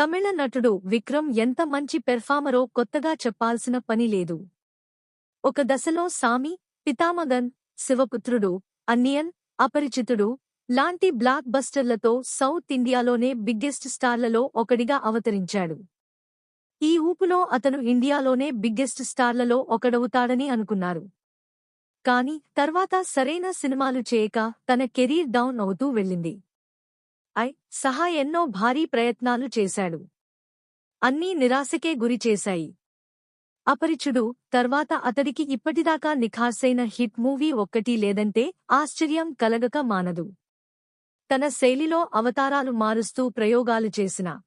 తమిళ నటుడు విక్రమ్ ఎంత మంచి పెర్ఫామరో కొత్తగా చెప్పాల్సిన పని లేదు. ఒక దశలో సామి పితామగన్ శివపుత్రుడు అన్నియన్ అపరిచితుడు లాంటి బ్లాక్ బస్టర్లతో సౌత్ ఇండియాలోనే బిగ్గెస్ట్ స్టార్లలో ఒకడిగా అవతరించాడు. ఈ ఊపులో అతను ఇండియాలోనే బిగ్గెస్ట్ స్టార్లలో ఒకడవుతాడని అనుకున్నారు. కాని తర్వాత సరైన సినిమాలు చేయక తన కెరీర్ డౌన్ అవుతూ వెళ్ళింది. ఐ సహా ఎన్నో భారీ ప్రయత్నాలు చేశాడు. అన్నీ నిరాశకే గురి చేశాయి. అపరిచుడు తర్వాత అతడికి ఇప్పటిదాకా నిఖార్సైన హిట్ మూవీ ఒక్కటీ లేదంటే ఆశ్చర్యం కలగక మానదు. తన శైలిలో అవతారాలు మారుస్తూ ప్రయోగాలు చేసిన.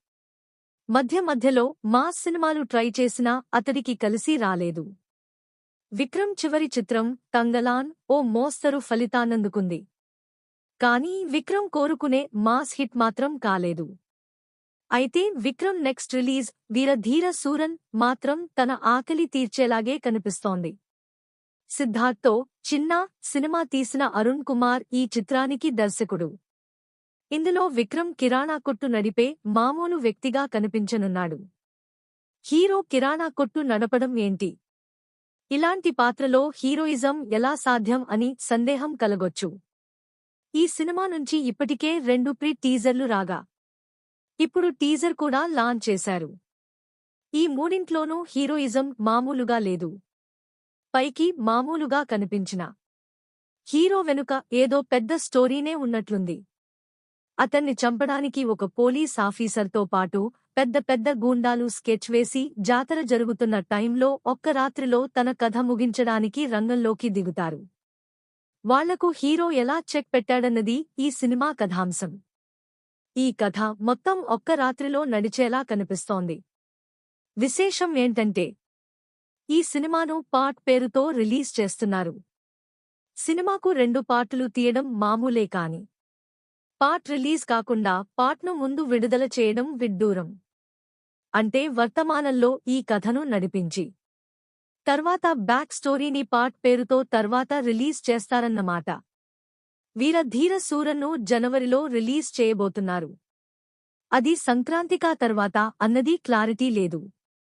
మధ్య మధ్యలో మాస్ సినిమాలు ట్రై చేసినా అతడికి కలిసి రాలేదు. విక్రమ్ చివరి చిత్రం తంగలాన్ ఓ మోస్తరు ఫలితాన్నందుకుంది. కానీ విక్రమ్ కోరుకునే మాస్ హిట్ మాత్రం కాలేదు. అయితే విక్రమ్ నెక్స్ట్ రిలీజ్ వీరధీర సూరన్ మాత్రం తన ఆకలి తీర్చేలాగే కనిపిస్తోంది. సిద్ధార్థ్తో చిన్న సినిమా తీసిన అరుణ్ కుమార్ ఈ చిత్రానికి దర్శకుడు. ఇందులో విక్రమ్ కిరాణా కొట్టు నడిపే మామూలు వ్యక్తిగా కనిపించనున్నాడు. హీరో కిరాణా కొట్టు నడపడం ఏంటి? ఇలాంటి పాత్రలో హీరోయిజం ఎలా సాధ్యం అని సందేహం కలగొచ్చు. ఈ సినిమా నుంచి ఇప్పటికే రెండు ప్రీ టీజర్లు రాగా. ఇప్పుడు టీజర్ కూడా లాంచ్ చేశారు. ఈ మూడింట్లోనూ హీరోయిజం మామూలుగా లేదు. పైకి మామూలుగా కనిపించిన. హీరో వెనుక ఏదో పెద్ద స్టోరీనే ఉన్నట్లుంది. అతన్ని చంపడానికి ఒక పోలీస్ ఆఫీసర్తో పాటు పెద్ద పెద్ద గూండాలు స్కెచ్ వేసి జాతర జరుగుతున్న టైంలో ఒక్క రాత్రిలో తన కథ ముగించడానికి రంగంలోకి దిగుతారు. వాళ్ళకు హీరో ఎలా చెక్ పెట్టాడన్నది ఈ సినిమా కథాంశం. ఈ కథ మొత్తం ఒక్క రాత్రిలో నడిచేలా కనిపిస్తోంది. విశేషం ఏంటంటే ఈ సినిమాను పార్ట్ పేరుతో రిలీజ్ చేస్తున్నారు. సినిమాకు రెండు పార్టులు తీయడం మామూలే కాని పార్ట్ రిలీజ్ కాకుండా పార్ట్ను ముందు విడుదల చేయడం విడ్డూరం. అంటే వర్తమానంలో ఈ కథను నడిపించి. తర్వాత బ్యాక్ స్టోరీని పార్ట్ పేరుతో తర్వాత రిలీజ్ చేస్తారన్నమాట. వీర ధీర సూరన్ను జనవరిలో రిలీజ్ చేయబోతున్నారు. అది సంక్రాంతికా తర్వాత అన్నది క్లారిటీ లేదు.